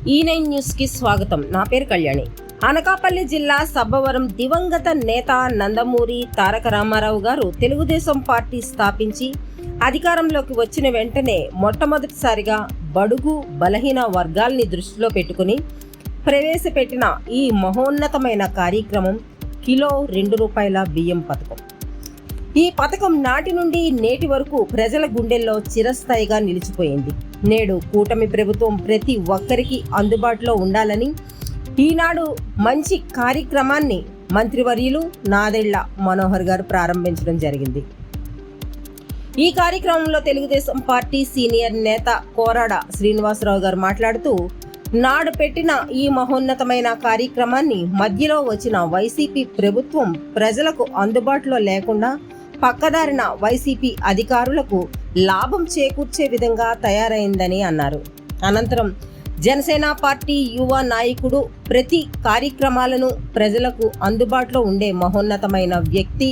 E ఈ nine న్యూస్కి స్వాగతం. నా పేరు కళ్యాణి. అనకాపల్లి జిల్లా సబ్బవరం దివంగత నేత నందమూరి తారక రామారావు గారు తెలుగుదేశం పార్టీ స్థాపించి అధికారంలోకి వచ్చిన వెంటనే మొట్టమొదటిసారిగా బడుగు బలహీన వర్గాల్ని దృష్టిలో పెట్టుకుని ప్రవేశపెట్టిన ఈ మహోన్నతమైన కార్యక్రమం కిలో రెండు రూపాయల బియ్యం పథకం. ఈ పథకం నాటి నుండి నేటి వరకు ప్రజల గుండెల్లో చిరస్థాయిగా నిలిచిపోయింది. నేడు కూటమి ప్రభుత్వం ప్రతి ఒక్కరికి అందుబాటులో ఉండాలని ఈనాడు మంచి కార్యక్రమాన్ని మంత్రివర్యులు నాదెళ్ళ మనోహర్ గారు ప్రారంభించడం జరిగింది. ఈ కార్యక్రమంలో తెలుగుదేశం పార్టీ సీనియర్ నేత కోరాడ శ్రీనివాసరావు గారు మాట్లాడుతూ నాడు పెట్టిన ఈ మహోన్నతమైన కార్యక్రమాన్ని మధ్యలో వచ్చిన వైసీపీ ప్రభుత్వం ప్రజలకు అందుబాటులో లేకుండా పక్కదారిన వైసీపీ అధికారులకు లాభం చేకూర్చే విధంగా తయారైందని అన్నారు. అనంతరం జనసేన పార్టీ యువ నాయకుడు ప్రతి కార్యక్రమాలను ప్రజలకు అందుబాటులో ఉండే మహోన్నతమైన వ్యక్తి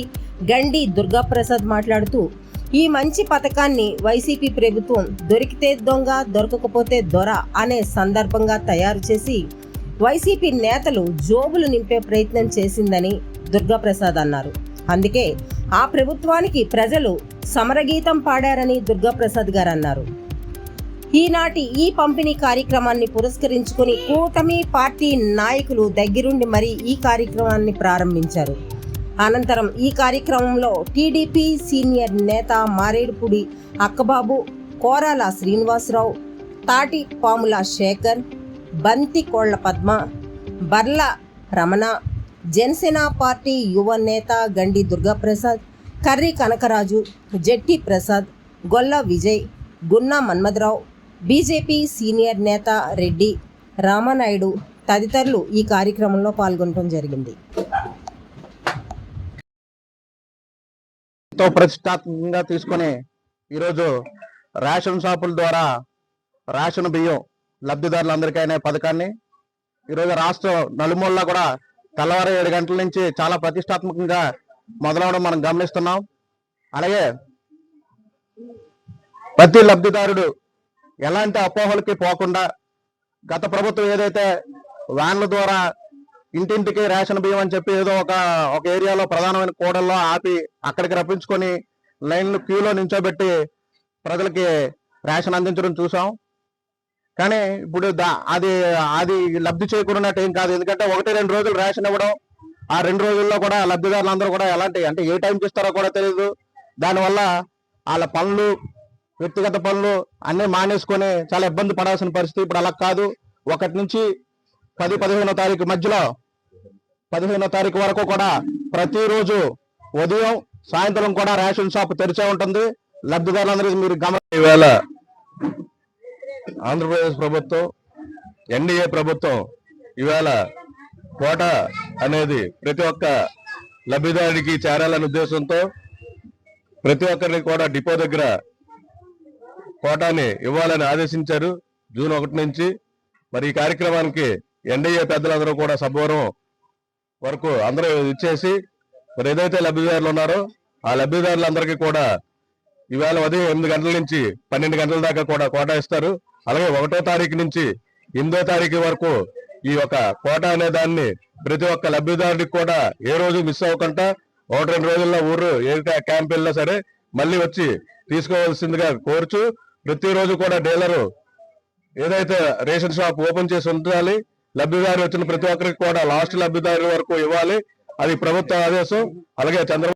గండి దుర్గాప్రసాద్ మాట్లాడుతూ ఈ మంచి పథకాన్ని వైసీపీ ప్రభుత్వం దొరికితే దొంగ దొరకకపోతే దొర అనే సందర్భంగా తయారు చేసి వైసీపీ నేతలు జోబులు నింపే ప్రయత్నం చేసిందని దుర్గాప్రసాద్ అన్నారు. అందుకే ఆ ప్రభుత్వానికి ప్రజలు సమరగీతం పాడారని దుర్గాప్రసాద్ గారు అన్నారు ఈనాటి ఈ పంపిణీ కార్యక్రమాన్ని పురస్కరించుకుని కూటమి పార్టీ నాయకులు దగ్గరుండి మరీ ఈ కార్యక్రమాన్ని ప్రారంభించారు. అనంతరం ఈ కార్యక్రమంలో టీడీపీ సీనియర్ నేత మారేడుపూడి అక్కబాబు కోరాల శ్రీనివాసరావు తాటి పాముల శేఖర్ బంతి కోళ్ళ పద్మ బర్ల రమణ జనసేన పార్టీ యువ నేత గండి దుర్గాప్రసాద్ కర్రి కనకరాజు జట్టి ప్రసాద్ గొల్ల విజయ్ గున్నా మన్మథరావు బీజేపీ సీనియర్ నేత రెడ్డి రామానాయుడు తదితరులు ఈ కార్యక్రమంలో పాల్గొనడం జరిగింది. ఎంతో ప్రతిష్టాత్మకంగా తీసుకొని ఈరోజు రేషన్ షాపుల ద్వారా రేషన్ బియ్యం లబ్ధిదారులందరికీ అనే పథకాన్ని ఈరోజు రాష్ట్రం నలుమూలలా కూడా తెల్లవారు ఏడు గంటల నుంచి చాలా ప్రతిష్టాత్మకంగా మొదలవడం మనం గమనిస్తున్నాం. అలాగే ప్రతి లబ్ధిదారుడు ఎలాంటి అపోహలకి పోకుండా గత ప్రభుత్వం ఏదైతే వ్యాన్ల ద్వారా ఇంటింటికి రేషన్ బియ్యం అని చెప్పి ఏదో ఒక ఒక ఏరియాలో ప్రధానమైన కూడల్లో ఆపి అక్కడికి రప్పించుకొని లైన్లు క్యూలో నించోబెట్టి ప్రజలకి రేషన్ అందించడం చూసాం. కానీ ఇప్పుడు దా- అది అది లబ్ధి చేకూరినట్టు ఏం కాదు. ఎందుకంటే ఒకటి రెండు రోజులు రేషన్ ఇవ్వడం ఆ రెండు రోజుల్లో కూడా లబ్ధిదారులందరూ కూడా ఎలాంటి అంటే ఏ టైంకి ఇస్తారో కూడా తెలియదు దానివల్ల వాళ్ళ పనులు వ్యక్తిగత పనులు అన్నీ మానేసుకొని చాలా ఇబ్బంది పడాల్సిన పరిస్థితి ఇప్పుడు అలా కాదు. ఒకటి నుంచి పది పదిహేనో తారీఖు మధ్యలో పదిహేనో తారీఖు వరకు కూడా ప్రతిరోజు ఉదయం సాయంత్రం కూడా రేషన్ షాప్ తెరిచే ఉంటుంది. లబ్ధిదారులందరికీ మీరు గమని ఆంధ్రప్రదేశ్ ప్రభుత్వం ఎన్డీఏ ప్రభుత్వం ఇవాళ కోట అనేది ప్రతి ఒక్క లబ్ధిదారుడికి చేరాలనే ఉద్దేశంతో ప్రతి ఒక్కరిని కూడా డిపో దగ్గర కోటాని ఇవ్వాలని ఆదేశించారు జూన్ ఒకటి నుంచి. మరి ఈ కార్యక్రమానికి ఎన్డీఏ పెద్దలందరూ కూడా సభవరం వరకు అందరూ ఇచ్చేసి మరి ఏదైతే లబ్ధిదారులు ఉన్నారో ఆ లబ్ధిదారులందరికీ కూడా ఈవేళ ఉదయం ఎనిమిది గంటల నుంచి పన్నెండు గంటల దాకా కూడా కోటా ఇస్తారు. అలాగే ఒకటో తారీఖు నుంచి ఎనిమిదో తారీఖు వరకు ఈ యొక్క కోట అనే దాన్ని ప్రతి ఒక్క లబ్ధిదారుడికి కూడా ఏ రోజు మిస్ అవ్వకుండా ఒకటి రెండు రోజుల్లో ఊరు ఏ క్యాంప్ వెళ్ళినా సరే మళ్ళీ వచ్చి తీసుకోవాల్సిందిగా కోరుచు ప్రతిరోజు కూడా డీలరు ఏదైతే రేషన్ షాప్ ఓపెన్ చేసి ఉండాలి లబ్ధిదారు వచ్చిన ప్రతి ఒక్కరికి కూడా లాస్ట్ లబ్ధిదారు వరకు ఇవ్వాలి అది ప్రభుత్వ ఆదేశం అలాగే చంద్ర